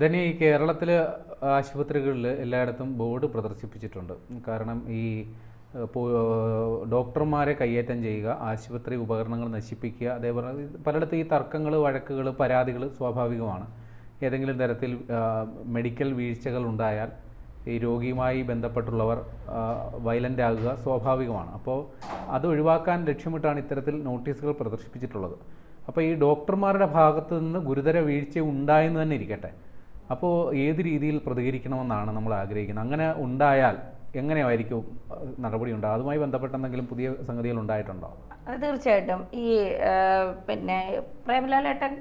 ധനി കേരളത്തിൽ ആശുപത്രികളിൽ എല്ലായിടത്തും ബോർഡ് പ്രദർശിപ്പിച്ചിട്ടുണ്ട്. കാരണം ഈ ഡോക്ടർമാരെ കയ്യേറ്റം ചെയ്യുക ആശുപത്രി ഉപകരണങ്ങൾ നശിപ്പിക്കുക അതേപോലെ പലയിടത്തും ഈ തർക്കങ്ങൾ വഴക്കുകൾ പരാതികൾ സ്വാഭാവികമാണ്. ഏതെങ്കിലും തരത്തിൽ മെഡിക്കൽ വീഴ്ചകൾ ഉണ്ടായാൽ ഈ രോഗിയുമായി ബന്ധപ്പെട്ടുള്ളവർ വയലന്റ് ആകുക സ്വാഭാവികമാണ്. അപ്പോൾ അത് ഒഴിവാക്കാൻ ലക്ഷ്യമിട്ടാണ് ഇത്തരത്തിൽ നോട്ടീസുകൾ പ്രദർശിപ്പിച്ചിട്ടുള്ളത്. അപ്പോൾ ഈ ഡോക്ടർമാരുടെ ഭാഗത്ത് നിന്ന് ഗുരുതര വീഴ്ച ഉണ്ടായെന്ന് തന്നെ ഇരിക്കട്ടെ. അപ്പോൾ ഏത് രീതിയിൽ പ്രതികരിക്കണമെന്നാണ് നമ്മൾ ആഗ്രഹിക്കുന്നത്? അങ്ങനെ ഉണ്ടായാൽ എങ്ങനെയായിരിക്കും നടപടി ഉണ്ടാകും അതുമായി ബന്ധപ്പെട്ട എന്തെങ്കിലും പുതിയ സംഗതികൾ ഉണ്ടായിട്ടുണ്ടോ? അത് തീർച്ചയായിട്ടും. ഈ പിന്നെ പ്രേമലാലേട്ടൻ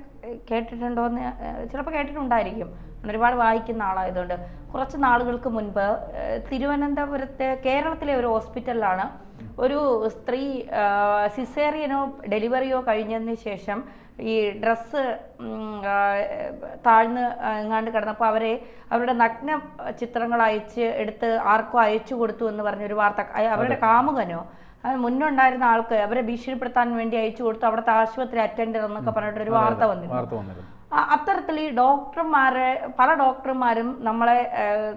കേട്ടിട്ടുണ്ടോയെന്ന് ചിലപ്പോൾ കേട്ടിട്ടുണ്ടായിരിക്കും. ഒരുപാട് വായിക്കുന്ന ആളായതുകൊണ്ട്. കുറച്ച് നാളുകൾക്ക് മുൻപ് തിരുവനന്തപുരത്തെ കേരളത്തിലെ ഒരു ഹോസ്പിറ്റലിലാണ് ഒരു സ്ത്രീ സിസേറിയനോ ഡെലിവറിയോ കഴിഞ്ഞതിന് ശേഷം ഈ ഡ്രസ്സ് താഴ്ന്ന് എങ്ങാണ്ട് കിടന്നപ്പോൾ അവരെ അവരുടെ നഗ്ന ചിത്രങ്ങൾ അയച്ച് എടുത്ത് ആർക്കും അയച്ചു കൊടുത്തു എന്ന് പറഞ്ഞൊരു വാർത്ത. അവരുടെ കാമുകനോ മുന്നുണ്ടായിരുന്ന ആൾക്ക് അവരെ ഭീഷണിപ്പെടുത്താൻ വേണ്ടി അയച്ചു കൊടുത്തു. അവിടുത്തെ ആശുപത്രി അറ്റൻഡർ എന്നൊക്കെ പറഞ്ഞിട്ട് ഒരു വാർത്ത വന്നിരുന്നു. അത്തരത്തിൽ ഈ ഡോക്ടർമാരെ പല ഡോക്ടർമാരും നമ്മളെ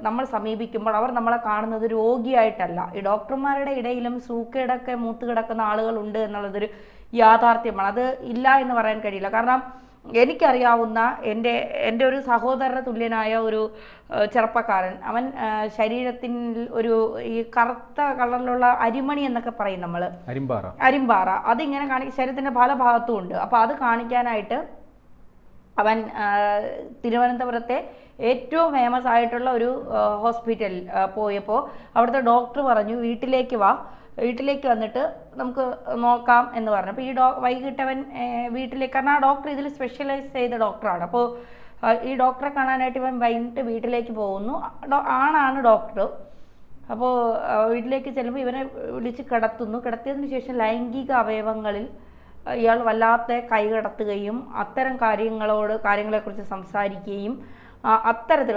നമ്മൾ സമീപിക്കുമ്പോൾ അവർ നമ്മളെ കാണുന്നത് രോഗിയായിട്ടല്ല. ഈ ഡോക്ടർമാരുടെ ഇടയിലും സൂക്കേടൊക്കെ മൂത്ത് കിടക്കുന്ന ആളുകളുണ്ട് എന്നുള്ളതൊരു യാഥാർത്ഥ്യമാണ്. അത് ഇല്ല എന്ന് പറയാൻ കഴിയില്ല. കാരണം എനിക്കറിയാവുന്ന എന്റെ എന്റെ ഒരു സഹോദര തുല്യനായ ഒരു ചെറുപ്പക്കാരൻ. അവൻ ശരീരത്തിൽ ഒരു ഈ കറുത്ത കളറിലുള്ള അരിമണി എന്നൊക്കെ പറയും നമ്മൾ അരിമ്പാറ. അരിമ്പാറ. അതിങ്ങനെ കാണി ശരീരത്തിന്റെ പല ഭാഗത്തും ഉണ്ട്. അപ്പോൾ അത് കാണിക്കാനായിട്ട് അവൻ തിരുവനന്തപുരത്തെ ഏറ്റവും ഫേമസ് ആയിട്ടുള്ള ഒരു ഹോസ്പിറ്റലിൽ പോയപ്പോൾ അവിടുത്തെ ഡോക്ടർ പറഞ്ഞു വീട്ടിലേക്ക് വാ. വീട്ടിലേക്ക് വന്നിട്ട് നമുക്ക് നോക്കാം എന്ന് പറഞ്ഞു. അപ്പോൾ ഈ ഡോ വൈകിട്ടവൻ വീട്ടിലേക്ക് കാരണം ആ ഡോക്ടർ ഇതിൽ സ്പെഷ്യലൈസ് ചെയ്ത ഡോക്ടറാണ് അപ്പോൾ ഈ ഡോക്ടറെ കാണാനായിട്ട് ഇവൻ വൈകിട്ട് വീട്ടിലേക്ക് പോകുന്നു. ആണാണ് ഡോക്ടർ അപ്പോൾ വീട്ടിലേക്ക് ചെല്ലുമ്പോൾ ഇവനെ വിളിച്ച് കിടത്തുന്നു. കിടത്തിയതിന് ശേഷം ലൈംഗിക അവയവങ്ങളിൽ ഇയാൾ വല്ലാത്ത കൈകടത്തുകയും അത്തരം കാര്യങ്ങളോട് കാര്യങ്ങളെക്കുറിച്ച് സംസാരിക്കുകയും അത്തരത്തിൽ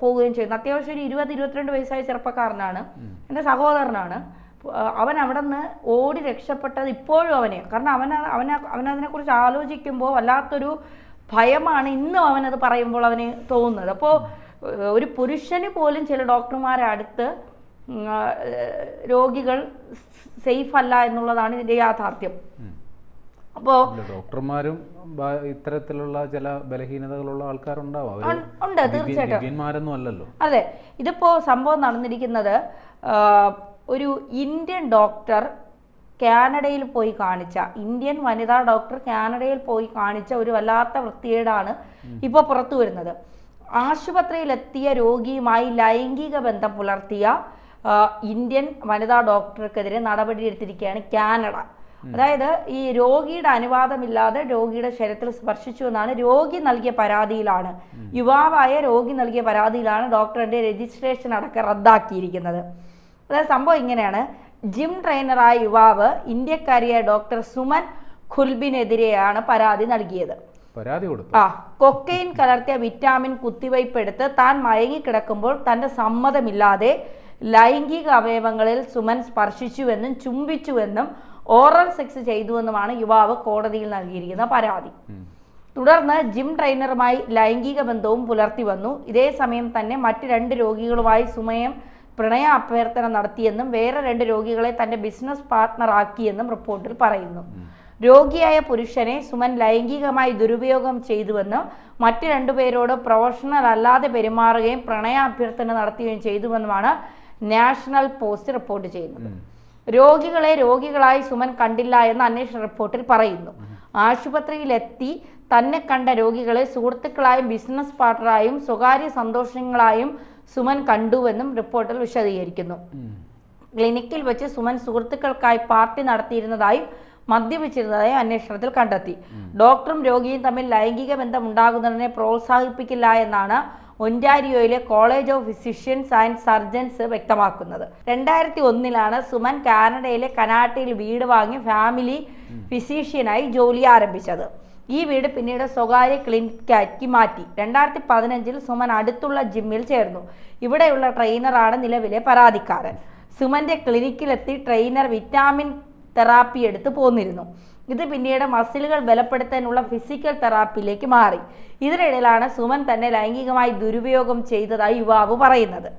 പോവുകയും ചെയ്യുന്നു. അത്യാവശ്യം ഒരു ഇരുപത് ഇരുപത്തിരണ്ട് വയസ്സായ ചെറുപ്പക്കാരനാണ്. എന്റെ സഹോദരനാണ്. അവൻ അവിടെ നിന്ന് ഓടി രക്ഷപ്പെട്ടത് ഇപ്പോഴും അവനെ. കാരണം അവൻ അവന അവനതിനെക്കുറിച്ച് ആലോചിക്കുമ്പോൾ വല്ലാത്തൊരു ഭയമാണ് ഇന്നും അവനത് പറയുമ്പോൾ അവന് തോന്നുന്നത്. അപ്പോൾ ഒരു പുരുഷന് പോലും ചില ഡോക്ടർമാരെ അടുത്ത് രോഗികൾ സേഫ് അല്ല എന്നുള്ളതാണ് ഇതിന്റെ യാഥാർത്ഥ്യം. അപ്പോൾ ഡോക്ടർമാരും ഇത്തരത്തിലുള്ള ചില ബലഹീനതകളുള്ള ആൾക്കാരുണ്ടാവും. ഉണ്ട് തീർച്ചയായിട്ടും. അല്ലല്ലോ. അതെ ഇതിപ്പോൾ സംഭവം നടന്നിരിക്കുന്നത് ഒരു ഇന്ത്യൻ ഡോക്ടർ കാനഡയിൽ പോയി കാണിച്ച ഇന്ത്യൻ വനിതാ ഡോക്ടർ കാനഡയിൽ പോയി കാണിച്ച ഒരു വല്ലാത്ത വൃത്തികേടാണ് ഇപ്പോൾ പുറത്തു വരുന്നത്. ആശുപത്രിയിലെത്തിയ രോഗിയുമായി ലൈംഗിക ബന്ധം പുലർത്തിയ ഇന്ത്യൻ വനിതാ ഡോക്ടർക്കെതിരെ നടപടിയെടുത്തിരിക്കുകയാണ് കാനഡ. അതായത് ഈ രോഗിയുടെ അനുവാദമില്ലാതെ രോഗിയുടെ ശരീരത്തിൽ സ്പർശിച്ചു എന്നാണ് രോഗി നൽകിയ പരാതിയിലാണ്. യുവാവായ രോഗി നൽകിയ പരാതിയിലാണ് ഡോക്ടറിന്റെ രജിസ്ട്രേഷൻ അടക്കം റദ്ദാക്കിയിരിക്കുന്നത്. അതായത് സംഭവം ഇങ്ങനെയാണ്. ജിം ട്രെയിനറായ യുവാവ് ഇന്ത്യക്കാരിയായ ഡോക്ടർ സുമൻ ഖുൽബിനെതിരെയാണ് പരാതി നൽകിയത്. പരാതി കൊടുത്തു. ആ കൊക്കൈൻ കലർത്തിയ വിറ്റാമിൻ കുത്തിവയ്പ് എടുത്ത് താൻ മയങ്ങിക്കിടക്കുമ്പോൾ തന്റെ സമ്മതമില്ലാതെ ലൈംഗിക അവയവങ്ങളിൽ സുമൻ സ്പർശിച്ചുവെന്നും ചുംബിച്ചുവെന്നും ഓറൽ സെക്സ് ചെയ്തുവെന്നുമാണ് യുവാവ് കോടതിയിൽ നൽകിയിരിക്കുന്ന പരാതി. തുടർന്ന് ജിം ട്രെയിനറുമായി ലൈംഗിക ബന്ധവും പുലർത്തി വന്നു. ഇതേ സമയം തന്നെ മറ്റ് രണ്ട് രോഗികളുമായി സുമയം പ്രണയ അഭ്യർത്ഥന നടത്തിയെന്നും വേറെ രണ്ട് രോഗികളെ തന്റെ ബിസിനസ് പാർട്ട്ണർ ആക്കിയെന്നും റിപ്പോർട്ടിൽ പറയുന്നു. രോഗിയായ പുരുഷനെ സുമൻ ലൈംഗികമായി ദുരുപയോഗം ചെയ്തുവെന്ന് മറ്റു രണ്ടുപേരോട് പ്രൊഫഷണൽ അല്ലാതെ പെരുമാറുകയും പ്രണയ അഭ്യർത്ഥന നടത്തുകയും ചെയ്തുവെന്നുമാണ് നാഷണൽ പോസ്റ്റ് റിപ്പോർട്ട് ചെയ്യുന്നത്. രോഗികളെ രോഗികളായി സുമൻ കണ്ടില്ല എന്ന് അന്വേഷണ റിപ്പോർട്ടിൽ പറയുന്നു. ആശുപത്രിയിലെത്തി തന്നെ കണ്ട രോഗികളെ സുഹൃത്തുക്കളായും ബിസിനസ് പാർട്ണറായും സ്വകാര്യ സന്തോഷങ്ങളായും സുമൻ കണ്ടുവെന്നും റിപ്പോർട്ടിൽ വിശദീകരിക്കുന്നു. ക്ലിനിക്കിൽ വെച്ച് സുമൻ സുഹൃത്തുക്കൾക്കായി പാർട്ടി നടത്തിയിരുന്നതായും മദ്യപിച്ചിരുന്നതായും അന്വേഷണത്തിൽ കണ്ടെത്തി. ഡോക്ടറും രോഗിയും തമ്മിൽ ലൈംഗിക ബന്ധം ഉണ്ടാകുന്നതിനെ പ്രോത്സാഹിപ്പിക്കില്ല എന്നാണ് ഒന്റാരിയോയിലെ college of physicians and surgeons വ്യക്തമാക്കുന്നത്. രണ്ടായിരത്തി ഒന്നിലാണ് സുമൻ കാനഡയിലെ കനാട്ടയിൽ വീട് വാങ്ങി ഫാമിലി ഫിസീഷ്യനായി ജോലി ആരംഭിച്ചത്. ഈ വീട് പിന്നീട് സ്വകാര്യ ക്ലിനിക്കാക്കി മാറ്റി. രണ്ടായിരത്തി പതിനഞ്ചിൽ സുമൻ അടുത്തുള്ള ജിമ്മിൽ ചേർന്നു. ഇവിടെയുള്ള ട്രെയിനറാണ് നിലവിലെ പരാതിക്കാരൻ. സുമന്റെ ക്ലിനിക്കിലെത്തി ട്രെയിനർ വിറ്റാമിൻ തെറാപ്പി എടുത്ത് പോന്നിരുന്നു. ഇത് പിന്നീട് മസിലുകൾ ബലപ്പെടുത്താനുള്ള ഫിസിക്കൽ തെറാപ്പിയിലേക്ക് മാറി. ഇതിനിടയിലാണ് സുമൻ തന്നെ ലൈംഗികമായി ദുരുപയോഗം ചെയ്തതായി യുവാവ് പറയുന്നത്.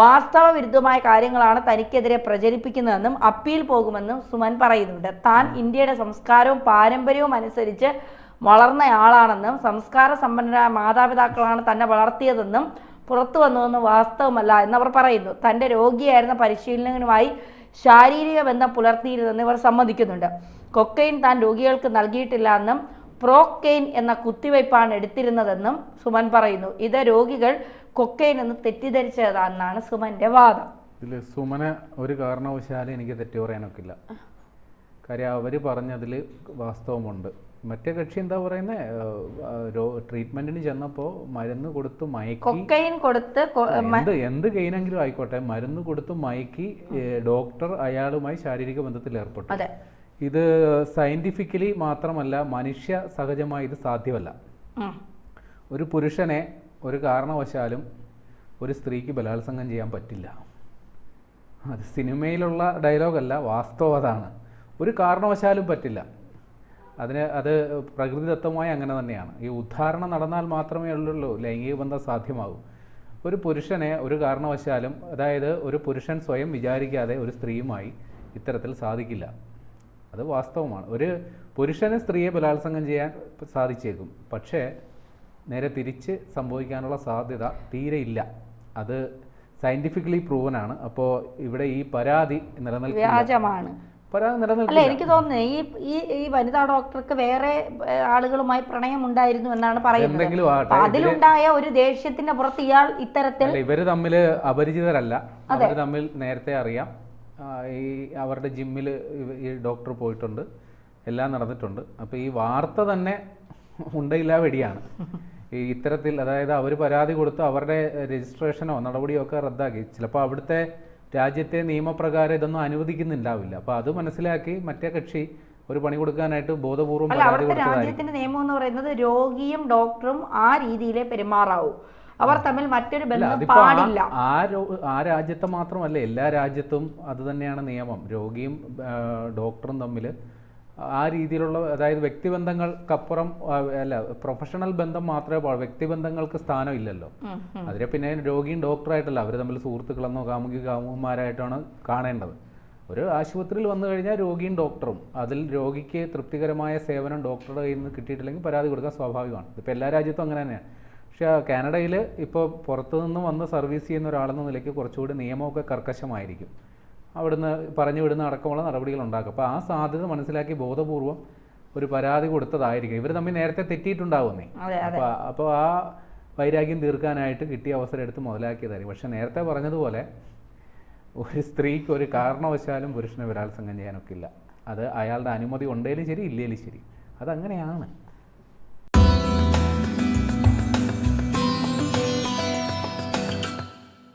വാസ്തവ വിരുദ്ധമായ കാര്യങ്ങളാണ് തനിക്കെതിരെ പ്രചരിപ്പിക്കുന്നതെന്നും അപ്പീൽ പോകുമെന്നും സുമൻ പറയുന്നുണ്ട്. താൻ ഇന്ത്യയുടെ സംസ്കാരവും പാരമ്പര്യവും അനുസരിച്ച് വളർന്നയാളാണെന്നും സംസ്കാര സമ്പന്നരായ മാതാപിതാക്കളാണ് തന്നെ വളർത്തിയതെന്നും പുറത്തു വന്നതെന്നും വാസ്തവമല്ല എന്നവർ പറയുന്നു. തന്റെ രോഗിയായിരുന്ന പരിശീലനങ്ങളുമായി ശാരീരിക ബന്ധം പുലർത്തിയിരുന്നെന്ന് ഇവർ സമ്മതിക്കുന്നുണ്ട്. കൊക്കൈൻ താൻ രോഗികൾക്ക് നൽകിയിട്ടില്ല എന്നും പ്രോക്കെയിൻ എന്ന കുത്തിവയ്പ്പാണ് എടുത്തിരുന്നതെന്നും സുമൻ പറയുന്നു. ഇത് രോഗികൾ കൊക്കൈൻ എന്ന് തെറ്റിദ്ധരിച്ചതാണെന്നാണ് സുമന്റെ വാദം. ഇതിൽ സുമന ഒരു കാരണവശാലും എനിക്ക് തെറ്റു പറയാനൊക്കില്ല. കാര്യം അവർ പറഞ്ഞതിൽ വാസ്തവമുണ്ട്. മറ്റേ കക്ഷി എന്താ പറയുന്നത് ട്രീറ്റ്മെന്റിന് ചെന്നപ്പോൾ മരുന്ന് കൊടുത്ത് മയക്കി കൊടുത്ത് എന്ത് എന്ത് കെയിനെങ്കിലും ആയിക്കോട്ടെ മരുന്ന് കൊടുത്ത് മയക്കി ഡോക്ടർ അയാളുമായി ശാരീരിക ബന്ധത്തിൽ ഏർപ്പെട്ടു ഇത് സയന്റിഫിക്കലി മാത്രമല്ല മനുഷ്യ സഹജമായി ഇത് സാധ്യമല്ല. ഒരു പുരുഷനെ ഒരു കാരണവശാലും ഒരു സ്ത്രീക്ക് ബലാത്സംഗം ചെയ്യാൻ പറ്റില്ല. അത് സിനിമയിലുള്ള ഡയലോഗല്ല വാസ്തവം അതാണ്. ഒരു കാരണവശാലും പറ്റില്ല. അതിന് അത് പ്രകൃതിദത്തമായി അങ്ങനെ തന്നെയാണ്. ഈ ഉദ്ധാരണം നടന്നാൽ മാത്രമേ ഉള്ളൂ ലൈംഗിക ബന്ധം സാധ്യമാകൂ. ഒരു പുരുഷനെ ഒരു കാരണവശാലും അതായത് ഒരു പുരുഷൻ സ്വയം വിചാരിക്കാതെ ഒരു സ്ത്രീയുമായി ഇത്തരത്തിൽ സാധിക്കില്ല. അത് വാസ്തവമാണ്. ഒരു പുരുഷന് സ്ത്രീയെ ബലാത്സംഗം ചെയ്യാൻ സാധിച്ചേക്കും. പക്ഷേ നേരെ തിരിച്ച് സംഭവിക്കാനുള്ള സാധ്യത തീരെ ഇല്ല. അത് സയന്റിഫിക്കലി പ്രൂവൻ ആണ് അപ്പോൾ ഇവിടെ ഈ പരാതി നിലനിൽക്കില്ല. വ്യാജമാണ്. പരാതി നിലനിൽക്കില്ല. എനിക്ക് തോന്നുന്നത് ഈ ഈ ഈ വനിതാ ഡോക്ടർക്ക് വേറെ ആളുകളുമായി പ്രണയം ഉണ്ടായിരുന്നു എന്നാണ് പറയുന്നത്. അതിലുണ്ടായ ഒരു ദേഷ്യത്തിന്റെ പുറത്ത് ഇയാൾ ഇത്തരത്തിൽ ഇവർ തമ്മിൽ അപരിചിതരല്ല. അവർ തമ്മിൽ നേരത്തെ അറിയാം. ഈ അവരുടെ ജിമ്മിൽ ഈ ഡോക്ടർ പോയിട്ടുണ്ട്. എല്ലാം നടന്നിട്ടുണ്ട്. അപ്പോൾ ഈ വാർത്ത തന്നെ ഉണ്ടയില്ല വെടിയാണ്. ഈ ഇത്തരത്തിൽ അതായത് അവർ പരാതി കൊടുത്ത് അവരുടെ രജിസ്ട്രേഷനോ നടപടിയോ ഒക്കെ റദ്ദാക്കി. ചിലപ്പോൾ അവിടുത്തെ രാജ്യത്തെ നിയമപ്രകാരം ഇതൊന്നും അനുവദിക്കുന്നുണ്ടാവില്ല. അപ്പോൾ അത് മനസ്സിലാക്കി മറ്റേ കക്ഷി ഒരു പണി കൊടുക്കാനായിട്ട് ബോധപൂർവം രാജ്യത്തിന്റെ നിയമം എന്ന് പറയുന്നത് രോഗിയും ഡോക്ടറും ആ രീതിയിലേ പെരുമാറാവൂ. അവർ തമ്മിൽ മറ്റൊരു ബന്ധം ആ- പാടില്ല. ആ രാജ്യത്തെ മാത്രമല്ല എല്ലാ രാജ്യത്തും അത് തന്നെയാണ് നിയമം. രോഗിയും ഡോക്ടറും തമ്മിൽ ആ രീതിയിലുള്ള അതായത് വ്യക്തിബന്ധങ്ങൾക്കപ്പുറം അല്ല പ്രൊഫഷണൽ ബന്ധം മാത്രമേ വ്യക്തിബന്ധങ്ങൾക്ക് സ്ഥാനം ഇല്ലല്ലോ. അതിനെ പിന്നെ രോഗിയും ഡോക്ടറായിട്ടല്ല അവർ തമ്മിൽ സുഹൃത്തുക്കളെന്നോ കാമുകി കാമുകന്മാരായിട്ടാണ് കാണേണ്ടത്. ഒരു ആശുപത്രിയിൽ വന്നു കഴിഞ്ഞാൽ രോഗിയും ഡോക്ടറും. അതിൽ രോഗിക്ക് തൃപ്തികരമായ സേവനം ഡോക്ടറുടെ കയ്യിൽ നിന്ന് കിട്ടിയിട്ടില്ലെങ്കിൽ പരാതി കൊടുക്കാൻ സ്വാഭാവികമാണ്. ഇതിപ്പോൾ എല്ലാ രാജ്യത്തും അങ്ങനെ തന്നെയാണ്. പക്ഷേ കാനഡയിൽ ഇപ്പോൾ പുറത്തു നിന്ന് വന്ന് സർവീസ് ചെയ്യുന്ന ഒരാളെന്ന നിലയ്ക്ക് കുറച്ചുകൂടി നിയമമൊക്കെ കർക്കശമായിരിക്കും. അവിടുന്ന് പറഞ്ഞു വിടുന്ന അടക്കമുള്ള നടപടികൾ ഉണ്ടാക്കും. അപ്പോൾ ആ സാധ്യത മനസ്സിലാക്കി ബോധപൂർവം ഒരു പരാതി കൊടുത്തതായിരിക്കും. ഇവർ തമ്മിൽ നേരത്തെ തെറ്റിയിട്ടുണ്ടാവുന്നേ. അപ്പോൾ അപ്പോൾ ആ വൈരാഗ്യം തീർക്കാനായിട്ട് കിട്ടിയ അവസരം എടുത്ത് മുതലാക്കിയതായിരിക്കും. പക്ഷെ നേരത്തെ പറഞ്ഞതുപോലെ ഒരു സ്ത്രീക്ക് ഒരു കാരണവശാലും പുരുഷനെ ബലാത്സംഗം ചെയ്യാനൊക്കില്ല. അത് അയാളുടെ അനുമതി ഉണ്ടെങ്കിലും ശരി ഇല്ലെങ്കിലും ശരി. അതങ്ങനെയാണ്.